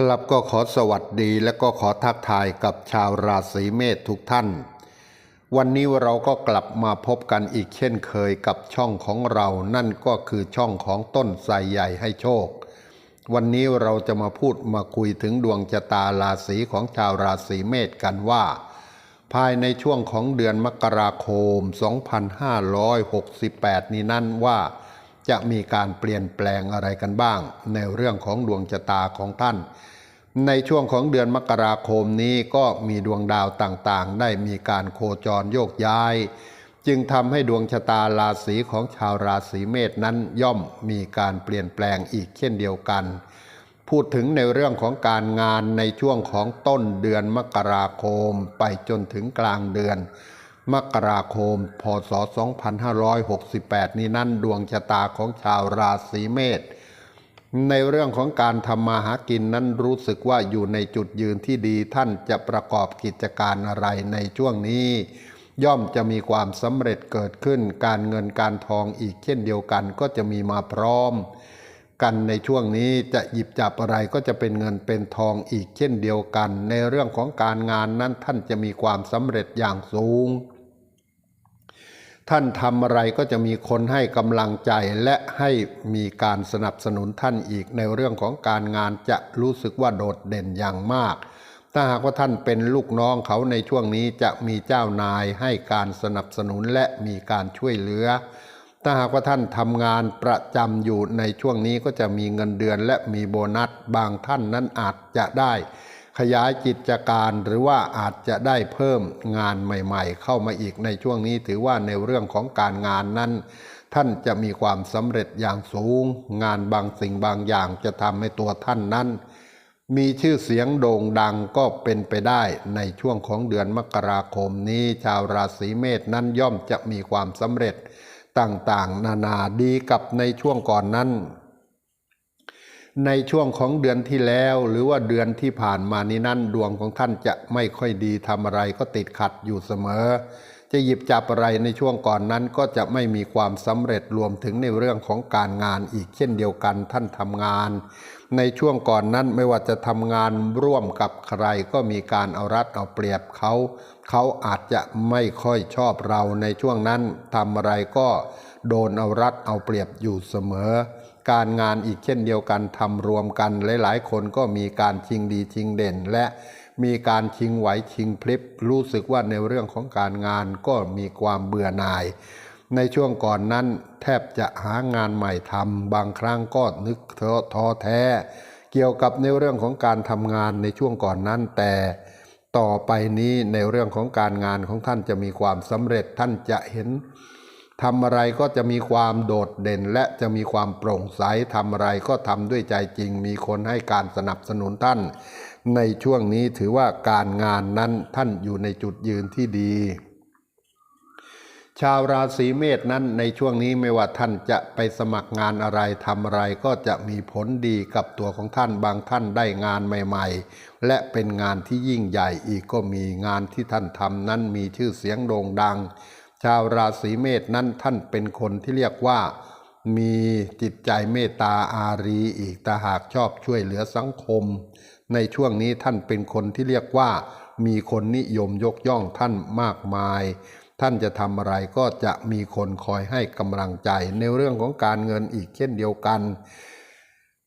ครับก็ขอสวัสดีและก็ขอทักทายกับชาวราศีเมษทุกท่าน วันนี้เราก็กลับมาพบกันอีกเช่นเคยกับช่องของเรานั่นก็คือช่องของต้นไทรใหญ่ให้โชค วันนี้เราจะมาพูดมาคุยถึงดวงชะตาราศีของชาวราศีเมษกันว่า ภายในช่วงของเดือนมกราคม 2568 นี้นั่นว่า จะมีการเปลี่ยนแปลงอะไรกันบ้าง ในเรื่องของดวงชะตาของท่าน ในช่วงของเดือนมกราคมนี้ก็มีดวงดาวต่างๆ ได้มีการโคจรโยกย้าย จึงทำให้ดวงชะตาราศีของชาวราศีเมษนั้นย่อมมีการเปลี่ยนแปลงอีกเช่นเดียวกัน พูดถึงในเรื่องของการงานในช่วงของต้นเดือนมกราคม ไปจนถึงกลางเดือน มกราคม พศ 2568 นี้นั่นดวงชะตาของชาวราศีเมษในเรื่องของการทำมาหากินนั้นรู้สึกว่าอยู่ในจุดยืนที่ดีท่านจะประกอบกิจการอะไรในช่วงนี้ ย่อมจะมีความสำเร็จเกิดขึ้น การเงินการทองอีกเช่นเดียวกันก็จะมีมาพร้อม กันในช่วงนี้จะหยิบจับอะไรก็จะเป็นเงินเป็นทองอีกเช่นเดียวกัน ในเรื่องของการงานนั้นท่านจะมีความสำเร็จอย่างสูง ท่านทำอะไรก็จะมีคนให้กำลังใจและให้มีการสนับสนุนท่านอีกในเรื่องของการงานจะรู้สึกว่าโดดเด่นอย่างมาก ถ้าหากว่าท่านเป็นลูกน้องเขาในช่วงนี้จะมีเจ้านายให้การสนับสนุนและมีการช่วยเหลือ ถ้าหากว่าท่านทำงานประจำอยู่ในช่วงนี้ก็จะมีเงินเดือนและมีโบนัสบางท่านนั้นอาจจะได้ ขยายกิจการหรือว่าอาจจะได้เพิ่มงานใหม่ ๆ เข้ามาอีกในช่วงนี้ถือว่าในเรื่องของการงานนั้น ท่านจะมีความสำเร็จอย่างสูง งานบางสิ่งบางอย่างจะทำให้ตัวท่านนั้น มีชื่อเสียงโด่งดังก็เป็นไปได้ในช่วงของเดือนมกราคมนี้ ชาวราศีเมษนั้นย่อมจะมีความสำเร็จต่างๆ นานาดีกับในช่วงก่อนนั้น ในช่วงของเดือนที่แล้ว หรือว่าเดือนที่ผ่านมานี้นั่นดวงของท่านจะไม่ค่อยดีทำอะไรก็ติดขัดอยู่เสมอ จะหยิบจับอะไรในช่วงก่อนนั้นก็จะไม่มีความสำเร็จรวมถึงในเรื่องของการงานอีกเช่นเดียวกันท่านทำงาน ในช่วงก่อนนั้นไม่ว่าจะทำงานร่วมกับใครก็มีการเอารัดเอาเปรียบเขา เขาอาจจะไม่ค่อยชอบเราในช่วงนั้นทำอะไรก็โดนเอารัดเอาเปรียบอยู่เสมอ การงานอีกเช่นเดียวกันทำรวมกันหลายๆ คนก็มีการชิงดีชิงเด่น และมีการชิงไหวชิงพลิบรู้สึกว่าในเรื่องของการงานก็มีความเบื่อหน่าย ในช่วงก่อนนั้นแทบจะหางานใหม่ทำบางครั้งก็นึกท้อท้อแท้ เกี่ยวกับในเรื่องของการทำงานในช่วงก่อนนั้นแต่ต่อไปนี้ในเรื่องของการงานของท่านจะมีความสำเร็จท่านจะเห็น ทำอะไรก็จะมีความโดดเด่นและจะมีความโปร่งใสทำอะไรก็ทำด้วยใจจริง มีคนให้การสนับสนุนท่าน ในช่วงนี้ถือว่าการงานนั้นท่านอยู่ในจุดยืนที่ดี ชาวราศีเมษนั้นในช่วงนี้ไม่ว่าท่านจะไปสมัครงานอะไรทำอะไรก็จะมีผลดีกับตัวของท่านบางท่านได้งานใหม่ ๆ และเป็นงานที่ยิ่งใหญ่อีกก็มีงานที่ท่านทำนั้นมีชื่อเสียงโด่งดัง ชาวราศีเมษนั้นท่านเป็นคนที่เรียกว่า มีจิตใจเมตตาอารีอีกแต่หากชอบช่วยเหลือสังคม ในช่วงนี้ท่านเป็นคนที่เรียกว่า มีคนนิยมยกย่องท่านมากมาย ท่านจะทำอะไรก็จะมีคนคอยให้กำลังใจในเรื่องของการเงินอีกเช่นเดียวกัน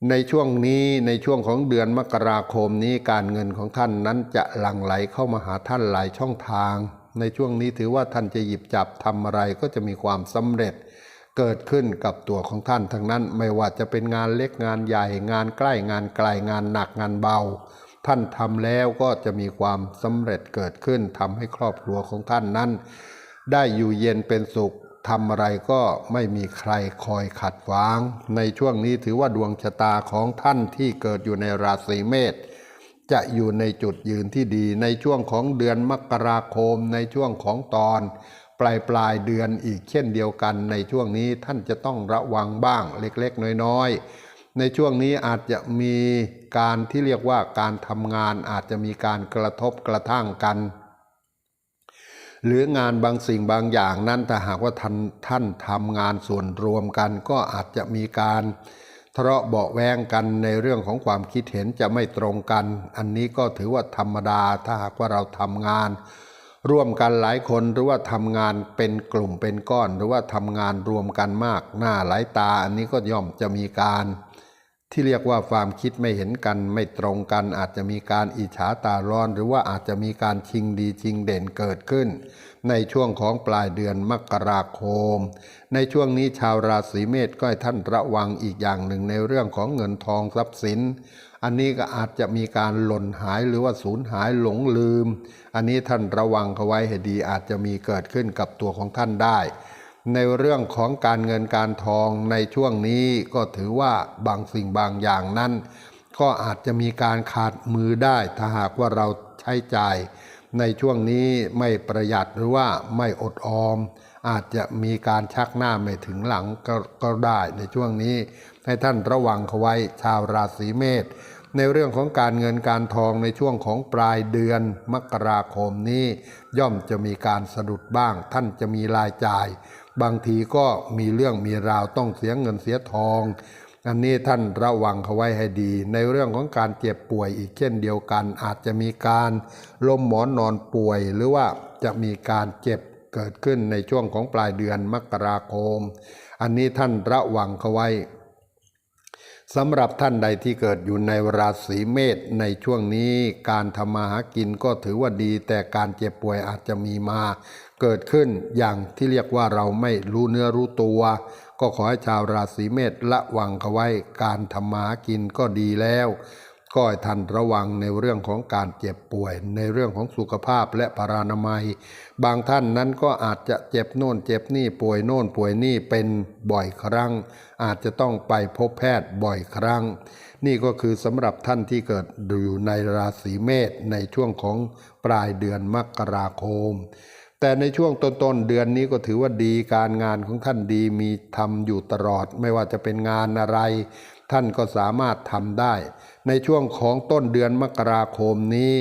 ในช่วงนี้ในช่วงของเดือนมกราคมนี้การเงินของท่านนั้นจะหลั่งไหลเข้ามาหาท่านหลายช่องทาง ในช่วงนี้ถือว่าท่านจะหยิบจับทำอะไรก็จะมีความสำเร็จ เกิดขึ้นกับตัวของท่านทั้งนั้น ไม่ว่าจะเป็นงานเล็กงานใหญ่ งานใกล้งานไกลงานหนักงานเบา ท่านทำแล้วก็จะมีความสำเร็จเกิดขึ้นทำให้ครอบครัวของท่านนั้น ได้อยู่เย็นเป็นสุขทำอะไรก็ไม่มีใครคอยขัดขวาง ในช่วงนี้ถือว่าดวงชะตาของท่านที่เกิดอยู่ในราศีเมษ จะอยู่ในจุดยืนที่ดีในช่วงของเดือนมกราคม ในช่วงของตอน ปลายปลายเดือนอีกเช่นเดียวกัน ในช่วงนี้ท่านจะต้องระวังบ้างเล็กๆ น้อยๆ ในช่วงนี้อาจจะมีการที่เรียกว่าการทำงานอาจจะมีการกระทบกระทั่งกัน หรืองานบางสิ่งบางอย่างนั้นถ้าหากว่าท่านท่านทำงานส่วนรวมกันก็อาจจะมีการะเลาะเบาแวงกันในเรื่องของความคิดเห็นจะไม่ตรงกัน อันนี้ก็ถือว่าธรรมดาถ้าหากว่าเราทำงาน ร่วมกันหลายคนหรือว่าทำงานเป็นกลุ่มเป็นก้อน หรือว่าทำงานรวมกันมากหน้าหลายตา อันนี้ก็ย่อมจะมีการ ที่เรียกว่าความคิดไม่เห็นกันไม่ตรงกัน อาจจะมีการอิจฉาตาร้อน หรือว่าอาจจะมีการชิงดีชิงเด่นเกิดขึ้น ในช่วงของปลายเดือนมกราคม ในช่วงนี้ชาวราศีเมษก็ให้ท่านระวังอีกอย่างหนึ่งในเรื่องของเงินทองทรัพย์สิน อันนี้ก็อาจจะมีการหล่นหายหรือว่าสูญหายหลงลืม อันนี้ท่านระวังเขาไว้ให้ดีอาจจะมีเกิดขึ้นกับตัวของท่านได้ ในเรื่องของการเงินการทองในช่วงนี้ก็ถือว่าบางสิ่งบางอย่างนั้น ก็อาจจะมีการขาดมือได้ถ้าหากว่าเราใช้จ่าย ในช่วงนี้ไม่ประหยัดหรือว่าไม่อดออม อาจจะมีการชักหน้าไม่ถึงหลังกก็ได้ในช่วงนี้ ให้ท่านระวังเขาไว้ชาวราศีเมษในเรื่องของการเงินการทองในช่วงของปลายเดือนมกราคมนี้ ย่อมจะมีการสะดุดบ้าง ท่านจะมีรายจ่าย บางทีก็มีเรื่องมีราวต้องเสียเงินเสียทอง อันนี้ท่านระวังเขาไว้ให้ดี ในเรื่องของการเจ็บป่วยอีกเช่นเดียวกัน อาจจะมีการล้มหมอนนอนป่วย หรือว่าจะมีการเจ็บเกิดขึ้นในช่วงของปลายเดือนมกราคม อันนี้ท่านระวังเขาไว้สำหรับท่านใดที่เกิดอยู่ในราศีเมษในช่วงนี้การทำมาหากินก็ถือว่าดี แต่การเจ็บป่วยอาจจะมีมา เกิดขึ้นอย่างที่เรียกว่าเราไม่รู้เนื้อรู้ตัว ก็ขอให้ชาวราศีเมษระวังเขาไว้การทำมากินก็ดีแล้ว ก็ให้ท่านระวังในเรื่องของการเจ็บป่วย ในเรื่องของสุขภาพและพารานามัย บางท่านนั้นก็อาจจะเจ็บโน่นเจ็บนี่ป่วยโน่นป่วยนี่เป็นบ่อยครั้ง อาจจะต้องไปพบแพทย์บ่อยครั้ง นี่ก็คือสำหรับท่านที่เกิดอยู่ในราศีเมษในช่วงของปลายเดือนมกราคม แต่ในช่วงต้นๆเดือนนี้ก็ถือว่าดีการงานของท่านดีมีทำอยู่ตลอด ไม่ว่าจะเป็นงานอะไร ท่านก็สามารถทำได้ ในช่วงของต้นเดือนมกราคมนี้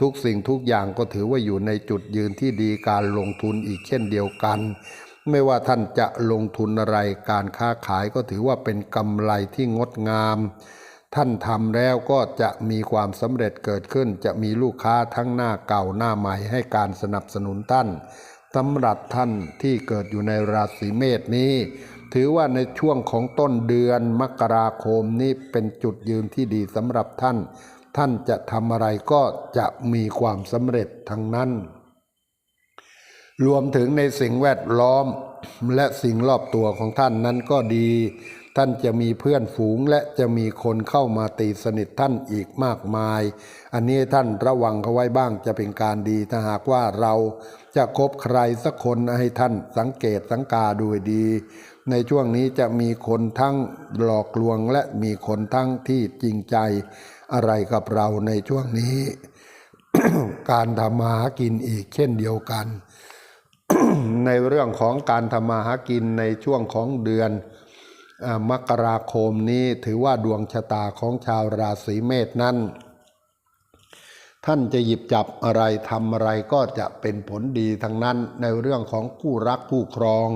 ทุกสิ่งทุกอย่างก็ถือว่าอยู่ในจุดยืนที่ดีการลงทุนอีกเช่นเดียวกัน ไม่ว่าท่านจะลงทุนอะไรการค้าขายก็ถือว่าเป็นกำไรที่งดงาม ท่านทำแล้วก็จะมีความสำเร็จเกิดขึ้น จะมีลูกค้าทั้งหน้าเก่าหน้าใหม่ให้การสนับสนุนท่านสำหรับท่านที่เกิดอยู่ในราศีเมษนี้ ถือว่าในช่วงของต้นเดือนมกราคมนี้เป็นจุดยืนที่ดีสำหรับท่าน ท่านจะทำอะไรก็จะมีความสำเร็จทั้งนั้น รวมถึงในสิ่งแวดล้อมและสิ่งรอบตัวของท่านนั้นก็ดี ท่านจะมีเพื่อนฝูงและจะมีคนเข้ามาตีสนิทท่านอีกมากมาย อันนี้ท่านระวังเขาไว้บ้างจะเป็นการดีถ้าหากว่าเราจะคบใครสักคนให้ท่านสังเกตสังกาดูดี ในช่วงนี้จะมีคนทั้งหลอกลวงและมีคนทั้งที่จริงใจอะไรกับเราในช่วงนี้ การทำมาหากินอีกเช่นเดียวกัน ในเรื่องของการทำมาหากินในช่วงของเดือน มกราคมนี้ถือว่าดวงชะตาของชาวราศีเมษนั้น ท่านจะหยิบจับอะไรทำอะไรก็จะเป็นผลดีทั้งนั้นในเรื่องของคู่รักคู่ครอง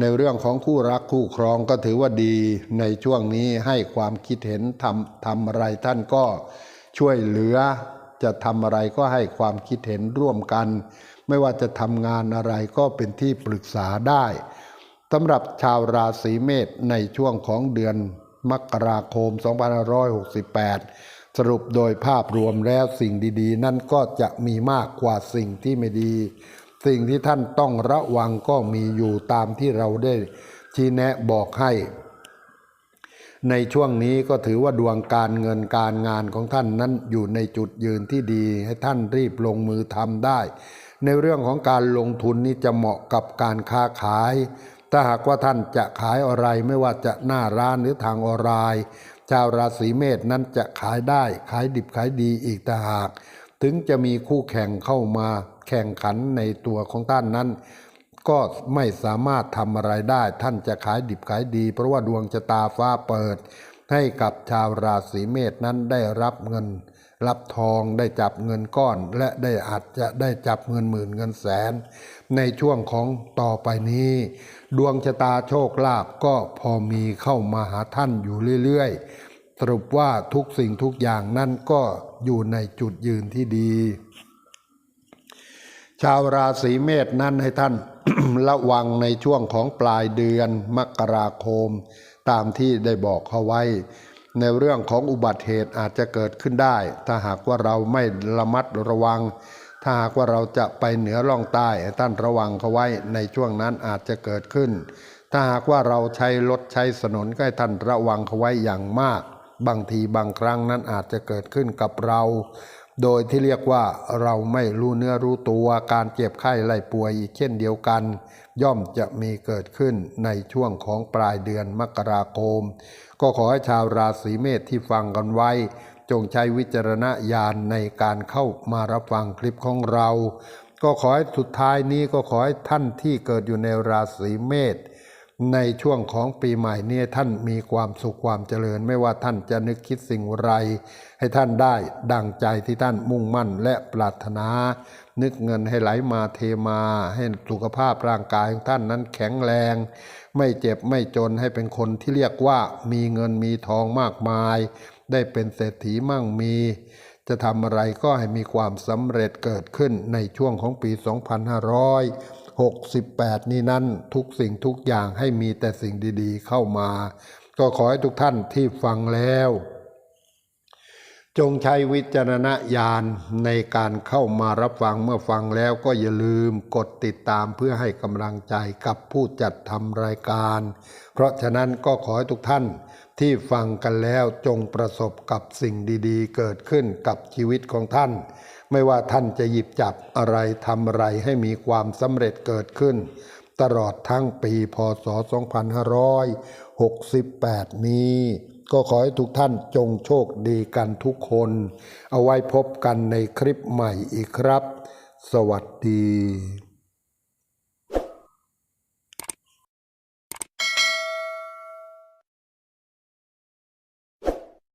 ในเรื่องของคู่รักคู่ครองก็ถือว่าดีในช่วงนี้ให้ความคิดเห็นทำทำอะไรท่านก็ช่วยเหลือจะทำอะไรก็ให้ความคิดเห็นร่วมกัน ไม่ว่าจะทำงานอะไรก็เป็นที่ปรึกษาได้ สำหรับชาวราศีเมษในช่วงของเดือนมกราคม 2568 สรุปโดยภาพรวมแล้วสิ่งดีๆ นั่นก็จะมีมากกว่าสิ่งที่ไม่ดี สิ่งที่ท่านต้องระวังก็มีอยู่ตามที่เราได้ชี้แนะบอกให้ ในช่วงนี้ก็ถือว่าดวงการเงินการงานของท่านนั้นอยู่ในจุดยืนที่ดี ให้ท่านรีบลงมือทำได้ ในเรื่องของการลงทุนนี้จะเหมาะกับการค้าขาย ถ้าหากว่าท่านจะขายอะไรไม่ว่าจะหน้าร้านหรือทางออนไลน์ชาวราศีเมษนั้นจะขายได้ขายดิบขายดีอีกต่างหาก ถึงจะมีคู่แข่งเข้ามาแข่งขันในตัวของท่านนั้น ก็ไม่สามารถทำอะไรได้ ท่านจะขายดิบขายดี เพราะว่าดวงชะตาฟ้าเปิด ให้กับชาวราศีเมษนั้นได้รับเงิน รับทองได้จับเงินก้อน และได้อาจจะได้จับเงินหมื่นเงินแสน ในช่วงของต่อไปนี้ ดวงชะตาโชคลาภก็พอมีเข้ามาหาท่านอยู่เรื่อยๆ สรุปว่าทุกสิ่งทุกอย่างนั่นก็อยู่ในจุดยืนที่ดี ชาวราศีเมษนั้นให้ท่านระวังในช่วงของปลายเดือนมกราคม ตามที่ได้บอกเขาไว้ ในเรื่องของอุบัติเหตุอาจจะเกิดขึ้นได้ ถ้าหากว่าเราไม่ระมัดระวัง ถ้าหากว่าเราจะไปเหนือล่องใต้ให้ท่านระวังเขาไว้ในช่วงนั้นอาจจะเกิดขึ้น ถ้าหากว่าเราใช้รถใช้ถนนก็ให้ท่านระวังเขาไว้อย่างมาก บางทีบางครั้งนั้นอาจจะเกิดขึ้นกับเรา โดยที่เรียกว่าเราไม่รู้เนื้อรู้ตัวการเจ็บไข้ไล่ป่วยอีกเช่นเดียวกัน ย่อมจะมีเกิดขึ้นในช่วงของปลายเดือนมกราคม ก็ขอให้ชาวราศีเมษที่ฟังกันไว้ จงใช้วิจารณญาณในการเข้ามารับฟังคลิปของเรา ก็ขอให้สุดท้ายนี้ก็ขอให้ท่านที่เกิดอยู่ในราศีเมษในช่วงของปีใหม่นี้ท่านมีความสุขความเจริญ ไม่ว่าท่านจะนึกคิดสิ่งไร ให้ท่านได้ดังใจที่ท่านมุ่งมั่นและปรารถนา นึกเงินให้ไหลมาเทมา ให้สุขภาพร่างกายของท่านนั้นแข็งแรง ไม่เจ็บไม่จนให้เป็นคนที่เรียกว่ามีเงินมีทองมากมาย ได้เป็นเศรษฐีมั่งมี จะทำอะไรก็ให้มีความสำเร็จเกิดขึ้นในช่วงของปี 2568 นี้นั้นทุกสิ่งทุกอย่างให้มีแต่สิ่งดีๆ เข้ามา ก็ขอให้ทุกท่านที่ฟังแล้ว จงใช้วิจารณญาณในการเข้ามารับฟังเมื่อฟังแล้วก็อย่าลืมกดติดตามเพื่อให้กำลังใจกับผู้จัดทำรายการ เพราะฉะนั้นก็ขอให้ทุกท่านที่ฟังกันแล้วจงประสบกับสิ่งดีๆ เกิดขึ้นกับชีวิตของท่าน ไม่ว่าท่านจะหยิบจับอะไรทำอะไรให้มีความสำเร็จเกิดขึ้น ตลอดทั้งปีพศ 2568 นี้ ก็ขอให้ทุกท่านจงโชคดีกันทุกคน เอาไว้พบกันในคลิปใหม่อีกครับ สวัสดี